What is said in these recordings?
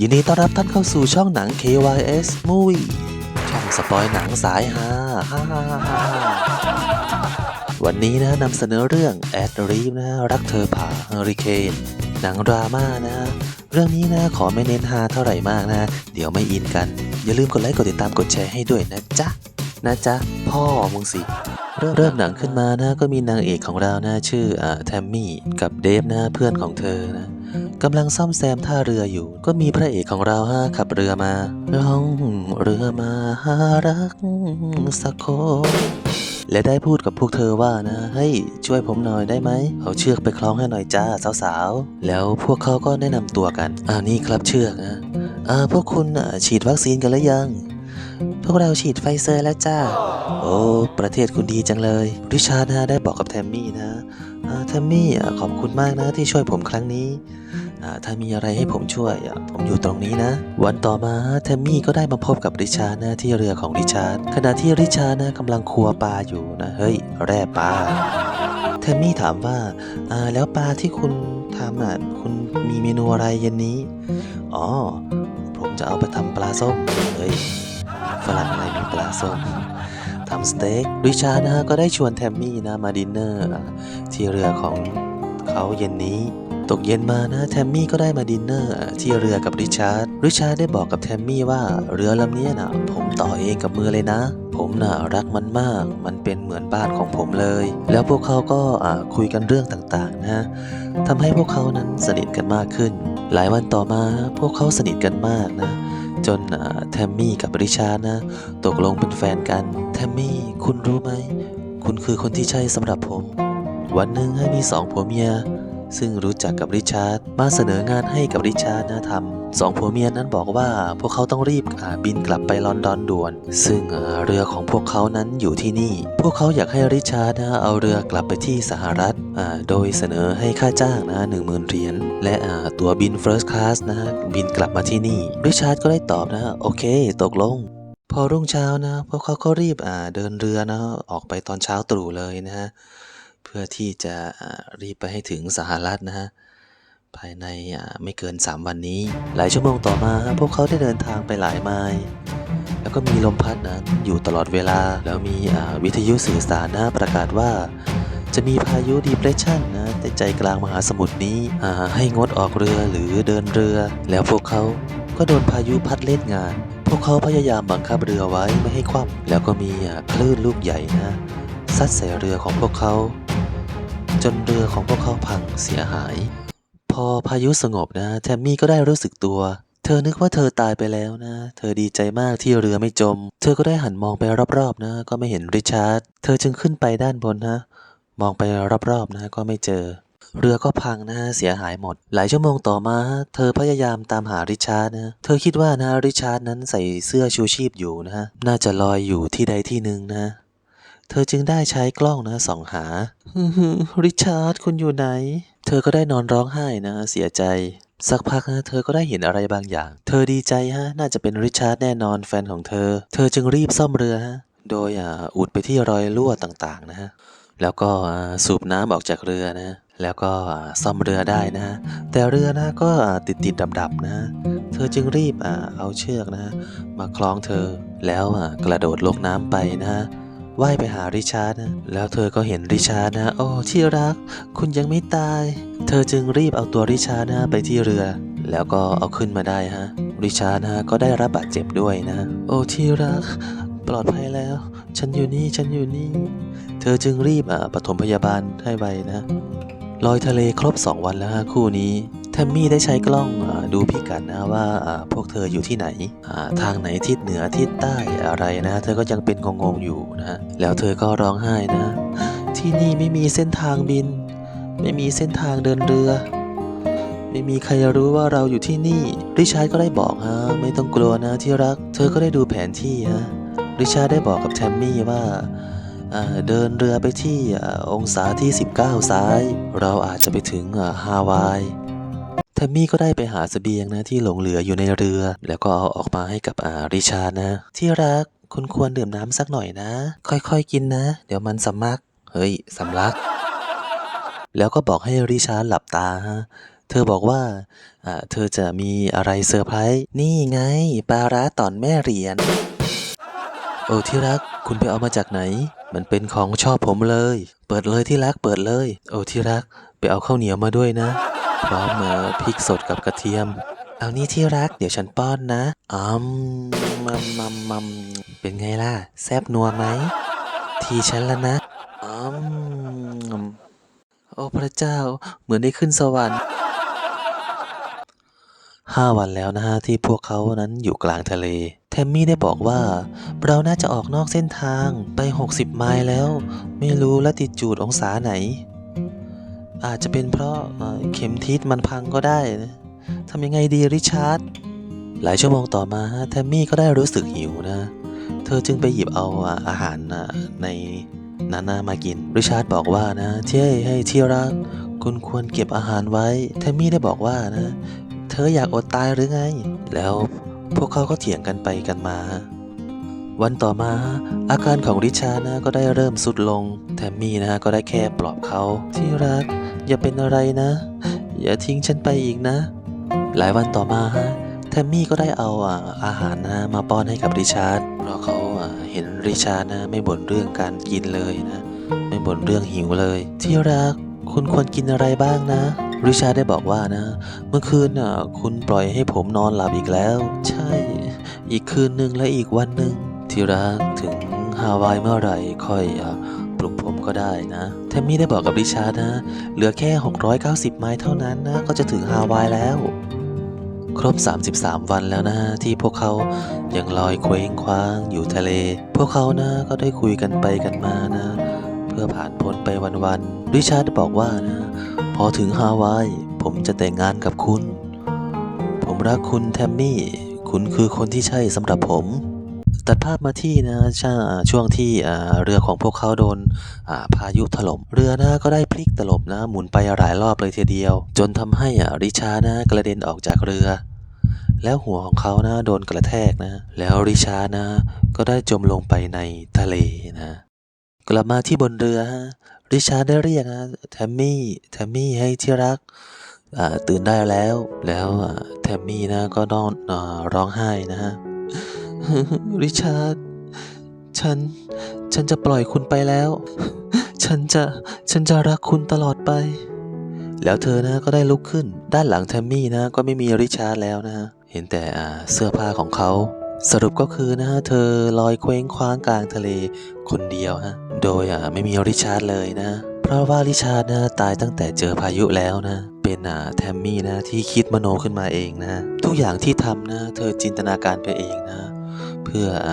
ยินดีต้อนรับท่านเข้าสู่ช่องหนัง KYS Movie ช่องสปอยหนังสายฮาฮ่าฮ่าฮ่าวันนี้นะนำเสนอเรื่องแอดรีฟนะรักเธอผ่าเฮอริเคนหนังดราม่านะเรื่องนี้นะขอไม่เน้นฮาเท่าไหร่มากนะ เดี๋ยวไม่อินกัน อย่าลืมกดไลค์กดติดตามกดแชร์ให้ด้วยนะจ๊ะ นะจ๊ะ พ่อมึงสิ เริ่มหนังขึ้นมานะก็มีนางเอกของเรานะชื่ออ่าแทมมี่กับเดฟนะเพื่อนของเธอนะกำลังซ่อมแซมท่าเรืออยู่ ก็มีพระเอกของเราฮะขับเรือมาล่องเรือมาหารักสักคนและได้พูดกับพวกเธอว่านะเฮ้ยช่วยผมหน่อยได้ไหมเอาเชือกไปคล้องให้หน่อยจ้าสาวๆ แล้วพวกเขาก็แนะนำตัวกันอ่านี่ครับเชือกนะอ่าพวกคุณฉีดวัคซีนกันหรือยัง พวกเราฉีดไฟเซอร์แล้วจ้า โอ้ ประเทศคุณดีจังเลย ริชาร์ดนะได้บอกกับแทมมี่นะอ่าแทมมี่ขอบคุณมากนะที่ช่วยผมครั้งนี้อ่าถ้ามีอะไรให้ผมช่วย ผมอยู่ตรงนี้นะ วันต่อมาแทมมี่ก็ได้มาพบกับริชาร์ดนะที่เรือของริชาร์ดขณะที่ริชาร์ดนะกำลังคัวปลาอยู่นะ เฮ้ย แร่ปลาแทมมี่ถามว่าอ่าแล้วปลาที่คุณทำอะคุณมีเมนูอะไรเย็นนี้ อ๋อ ผมจะเอาไปทำปลาส้ม เฮ้ย ฝรั่งอะไรมีปลาส้มทำสเต็กริชาร์ดนะฮะก็ได้ชวนแทมมี่นะมาดินเนอร์ที่เรือของเขาเย็นนี้ ตกเย็นมานะแทมมี่ก็ได้มาดินเนอร์ที่เรือกับริชาร์ดริชาร์ดได้บอกกับแทมมี่ว่าเรือลำนี้นะผมต่อเองกับมือเลยนะ ผมน่ะรักมันมาก มันเป็นเหมือนบ้านของผมเลย แล้วพวกเขาก็คุยกันเรื่องต่างๆนะทำให้พวกเขานั้นสนิทกันมากขึ้น หลายวันต่อมาพวกเขาสนิทกันมากนะ จนแทมมี่กับริชาร์ดนะ ตกลงเป็นแฟนกัน แทมมี่ คุณรู้ไหม คุณคือคนที่ใช่สำหรับผม วันหนึ่งให้มีสองผัวเมีย ซึ่งรู้จักกับริชาร์ดมาเสนองานให้กับริชาร์ดนะทำสองผัวเมียนั้นบอกว่าพวกเขาต้องรีบบินกลับไปลอนดอนด่วน ซึ่งเรือของพวกเขานั้นอยู่ที่นี่ พวกเขาอยากให้ริชาร์ดนะเอาเรือกลับไปที่สหรัฐโดยเสนอให้ค่าจ้างนะหนึ่งหมื่นเหรียญและตั๋วบิน First Class นะบินกลับมาที่นี่ริชาร์ดก็ได้ตอบนะโอเค ตกลงพอรุ่งเช้านะพวกเขาก็รีบอ่าเดินเรือนะออกไปตอนเช้าตรู่เลยนะฮะ เพื่อที่จะรีบไปให้ถึงสหรัฐนะฮะภายในไม่เกิน 3 วันนี้ หลายชั่วโมงต่อมาพวกเขาได้เดินทางไปหลายไมล์แล้วก็มีลมพัดนะอยู่ตลอดเวลาแล้วมีวิทยุสื่อสารนะประกาศว่า จะมีพายุดีเพรสชันนะในใจกลางมหาสมุทรนี้ให้งดออกเรือหรือเดินเรือ แล้วพวกเขาก็โดนพายุพัดเล่นงาน พวกเขาพยายามบังคับเรือไว้ไม่ให้คว่ำแล้วก็มีคลื่นลูกใหญ่นะซัดใส่เรือของพวกเขา จนเรือของพวกเขาพังเสียหาย พอพายุสงบนะแทมมี่ก็ได้รู้สึกตัว เธอนึกว่าเธอตายไปแล้วนะ เธอดีใจมากที่เรือไม่จม เธอก็ได้หันมองไปรอบๆนะ ก็ไม่เห็นริชาร์ดเธอจึงขึ้นไปด้านบนนะมองไปรอบๆนะก็ไม่เจอ เรือก็พังนะเสียหายหมด หลายชั่วโมงต่อมา เธอพยายามตามหาริชาร์ดนะเธอคิดว่านะริชาร์ดนั้นใส่เสื้อชูชีพอยู่นะน่าจะลอยอยู่ที่ใดที่หนึ่งนะ เธอจึงได้ใช้กล้องนะส่องหาริชาร์ดคุณอยู่ไหน เธอก็ได้นอนร้องไห้นะเสียใจ สักพักนะเธอก็ได้เห็นอะไรบางอย่าง เธอดีใจฮะ น่าจะเป็นริชาร์ดแน่นอนแฟนของเธอ เธอจึงรีบซ่อมเรือฮะ โดยอ่าอุดไปที่รอยรั่วต่างๆนะฮะ แล้วก็อ่าสูบน้ำออกจากเรือนะแล้วก็อ่าซ่อมเรือได้นะ แต่เรือนะก็อ่าติดติดดับดับๆนะ เธอจึงรีบอ่าเอาเชือกนะ มาคล้องเธอ แล้วอ่ากระโดดลงน้ำไปนะ ว่ายไปหาริชาร์ดนะแล้วเธอก็เห็นริชาร์ดนะโอ้ที่รัก คุณยังไม่ตาย เธอจึงรีบเอาตัวริชาร์ดนะไปที่เรือ แล้วก็เอาขึ้นมาได้ฮะริชาร์ดนะก็ได้รับบาดเจ็บด้วยนะ โอ้ที่รัก ปลอดภัยแล้ว ฉันอยู่นี่ฉันอยู่นี่ เธอจึงรีบอ่าปฐมพยาบาลให้ไวนะลอยทะเลครบ 2 วันแล้วฮะคู่นี้แทมมี่ได้ใช้กล้องอา ดูพิกัดนะว่าพวกเธออยู่ที่ไหน ทางไหนทิศเหนือทิศใต้อะไรนะ เธอก็ยังเป็นงงๆอยู่นะ แล้วเธอก็ร้องไห้นะ ที่นี่ไม่มีเส้นทางบิน ไม่มีเส้นทางเดินเรือ ไม่มีใครรู้ว่าเราอยู่ที่นี่ ริชาร์ดก็ได้บอกฮะไม่ต้องกลัวนะที่รัก เธอก็ได้ดูแผนที่ฮะริชาร์ดได้บอกกับแทมมี่ว่าเดินเรือไปที่องศาที่ 19 ซ้าย เราอาจจะไปถึงฮาวาย มมี่ก็ได้ไปหาเสบียงนะที่หลงเหลืออยู่ในเรือ แล้วก็เอาออกมาให้กับอาริชานะ ที่รักคุณควรดื่มน้ำสักหน่อยนะ ค่อยๆกินนะ เดี๋ยวมันสำลัก เฮ้ยสำลัก แล้วก็บอกให้ริชาร์ดหลับตาฮะเธอบอกว่าอ่าเธอจะมีอะไรเซอร์ไพรส์นี่ไงปลาร้าตอนแม่เหรียญโอ้ที่รักคุณไปเอามาจากไหน มันเป็นของชอบผมเลย เปิดเลยที่รักเปิดเลย โอ้ที่รักไปเอาข้าวเหนียวมาด้วยนะ พร้อมเอ่อพริกสดกับกระเทียม เอานี่ที่รักเดี๋ยวฉันป้อนนะอืมมัมมัมมัมเป็นไงล่ะ แซบนัวไหม ทีฉันแล้วนะอืมโอ้พระเจ้าเหมือนได้ขึ้นสวรรค์ห้าวันแล้วนะฮะที่พวกเขานั้นอยู่กลางทะเล เทมมี่ได้บอกว่า เราน่าจะออกนอกเส้นทางไป 60 ไมล์แล้ว ไม่รู้ละติจูดองศาไหน อาจจะเป็นเพราะเข็มทิศมันพังก็ได้นะทำยังไงดีริชาร์ดหลายชั่วโมงต่อมาเทมมี่ก็ได้รู้สึกหิวนะ เธอจึงไปหยิบเอาอาหารในนั้นนะมากิน ริชาร์ดบอกว่านะเที่ให้ที่รักคุณควรเก็บอาหารไว้เทมมี่ได้บอกว่านะ เธออยากอดตายหรือไง แล้วพวกเขาก็เถียงกันไปกันมา วันต่อมาอาการของริชาร์ดนะก็ได้เริ่มสุดลง แทมมี่นะก็ได้แค่ปลอบเขาที่รัก อย่าเป็นอะไรนะ อย่าทิ้งฉันไปอีกนะ หลายวันต่อมาฮะแทมมี่ก็ได้เอาอาหารนะมาป้อนให้กับริชาร์ดเพราะเขาเห็นริชาร์ดนะไม่บ่นเรื่องการกินเลยนะ ไม่บ่นเรื่องหิวเลย ที่รักคุณควรกินอะไรบ้างนะ ริชาร์ดได้บอกว่านะ เมื่อคืนน่ะคุณปล่อยให้ผมนอนหลับอีกแล้ว ใช่ อีกคืนหนึ่งและอีกวันหนึ่งที่รักถึงฮาวายเมื่อไหร่ค่อยอะ ลุกผมก็ได้นะแทมมี่ได้บอกกับริชาร์ดนะ เหลือแค่ 690 ไมล์เท่านั้นนะ ก็จะถึงฮาวายแล้ว ครบ 33 วันแล้วนะที่พวกเขายังลอยเคว้งคว้างอยู่ทะเล พวกเขานะก็ได้คุยกันไปกันมานะ เพื่อผ่านพ้นไปวันๆริชาร์ดบอกว่านะ พอถึงฮาวาย ผมจะแต่งงานกับคุณ ผมรักคุณแทมมี่ คุณคือคนที่ใช่สำหรับผม ตัดภาพมาที่นะช่าช่วงที่เรือของพวกเขาโดนาพายุถล่ม เรือนะก็ได้พลิกตลบนะหมุนไปหลายรอบเลยทีเดียว จนทำให้ริชาร์ดนะกระเด็นออกจากเรือ แล้วหัวของเขานะโดนกระแทกนะ แล้วริชาร์ดนะก็ได้จมลงไปในทะเลนะ กลับมาที่บนเรือฮะริชาร์ดได้เรียกนะแทมมี่แทมมี่ให้ที่รักตื่นได้แล้วแล้วแทมมี่นะก็นอนอร้องไห้นะฮะ ริชาร์ด ฉัน ฉันจะปล่อยคุณไปแล้ว ฉันจะ ฉันจะรักคุณตลอดไป แล้วเธอนะก็ได้ลุกขึ้น ด้านหลังแทมมี่นะ ก็ไม่มีริชาร์ดแล้วนะเห็นแต่เสื้อผ้าของเขา สรุปก็คือนะเธอลอยเคว้งคว้างกลางทะเลคนเดียวฮะ โดยไม่มีริชาร์ดเลยนะ เพราะว่าริชาร์ดนะตายตั้งแต่เจอพายุแล้วนะเป็นอ่าแทมมี่นะที่คิดมโนขึ้นมาเองนะ ทุกอย่างที่ทำนะ เธอจินตนาการไปเองนะ เพื่ออ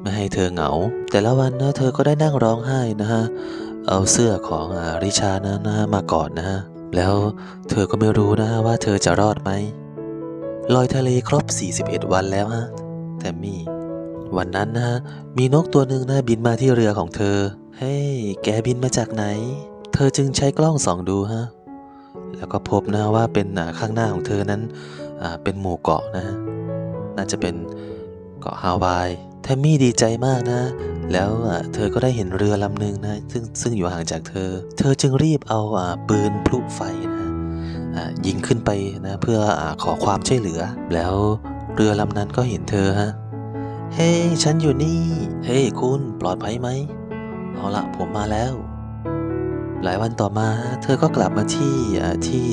ไม่ให้เธอเหงา แต่ละวันนะเธอก็ได้นั่งร้องไห้นะฮะเอาเสื้อของอริชานะนะมากอดนะฮะแล้วเธอก็ไม่รู้นะว่าเธอจะรอดไหมลอยทะเลครบ 41 วันแล้วฮะแทมมี่ วันนั้นนะฮะมีนกตัวหนึ่งนะบินมาที่เรือของเธอ เฮ้ยแกบินมาจากไหน เธอจึงใช้กล้องส่องดูฮะแล้วก็พบนะว่าเป็นข้างหน้าของเธอนั้นเป็นหมู่เกาะนะฮะน่าจะเป็น เกาะฮาวาย แทมมี่ดีใจมากนะ แล้วเธอก็ได้เห็นเรือลำหนึ่งนะ ซึ่งซึ่งอยู่ห่างจากเธอ เธอจึงรีบเอาปืนพลุไฟนะยิงขึ้นไปนะเพื่ออขอความช่วยเหลือ แล้วเรือลำนั้นก็เห็นเธอฮะ เฮ้ยฉันอยู่นี่ เฮ้ยคุณปลอดภัยไหม เอาละผมมาแล้ว หลายวันต่อมาเธอก็กลับมาที่ที่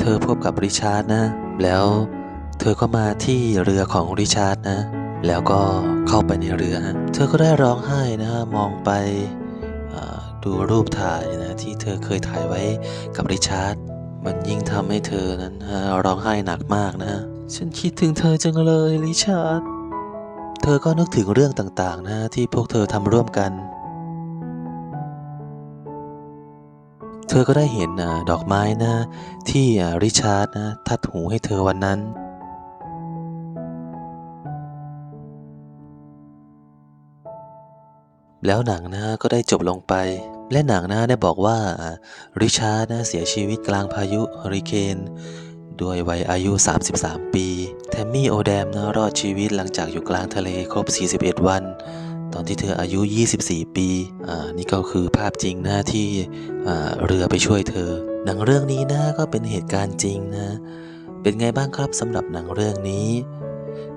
เธอพบกับริชาร์ดนะ แล้วเธอก็มาที่เรือของริชาร์ดนะ แล้วก็เข้าไปในเรือฮะเธอก็ได้ร้องไห้นะฮะมองไปดูรูปถ่ายนะที่เธอเคยถ่ายไว้กับริชาร์ดมันยิ่งทำให้เธอนั้นร้องไห้หนักมากนะ ฉันคิดถึงเธอจังเลยริชาร์ดเธอก็นึกถึงเรื่องต่างๆนะที่พวกเธอทำร่วมกัน เธอก็ได้เห็นดอกไม้นะที่ริชาร์ดนะทัดหูให้เธอวันนั้น แล้วหนังนะก็ได้จบลงไป และหนังนะได้บอกว่าริชาร์ดนะเสียชีวิตกลางพายุเฮอริเคนด้วยวัยอายุ 33 ปี แทมมี่โอแดมนะรอดชีวิตหลังจากอยู่กลางทะเลครบ 41 วัน ตอนที่เธออายุ 24 ปี อ่า นี่ก็คือภาพจริงนะที่เรือไปช่วยเธอ หนังเรื่องนี้นะก็เป็นเหตุการณ์จริงนะ เป็นไงบ้างครับสำหรับหนังเรื่องนี้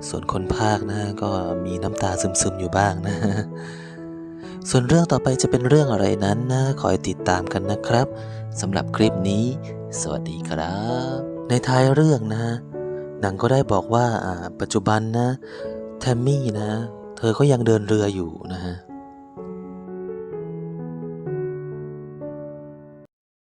ส่วนคนภาคนะก็มีน้ำตาซึมๆอยู่บ้างนะ ส่วนเรื่องต่อไปจะเป็นเรื่องอะไรนั้นนะคอยติดตามกันนะครับสำหรับคลิปนี้ สวัสดีครับ ในท้ายเรื่องนะหนังก็ได้บอกว่าปัจจุบันนะแทมมี่นะ เธอก็ยังเดินเรืออยู่นะฮะ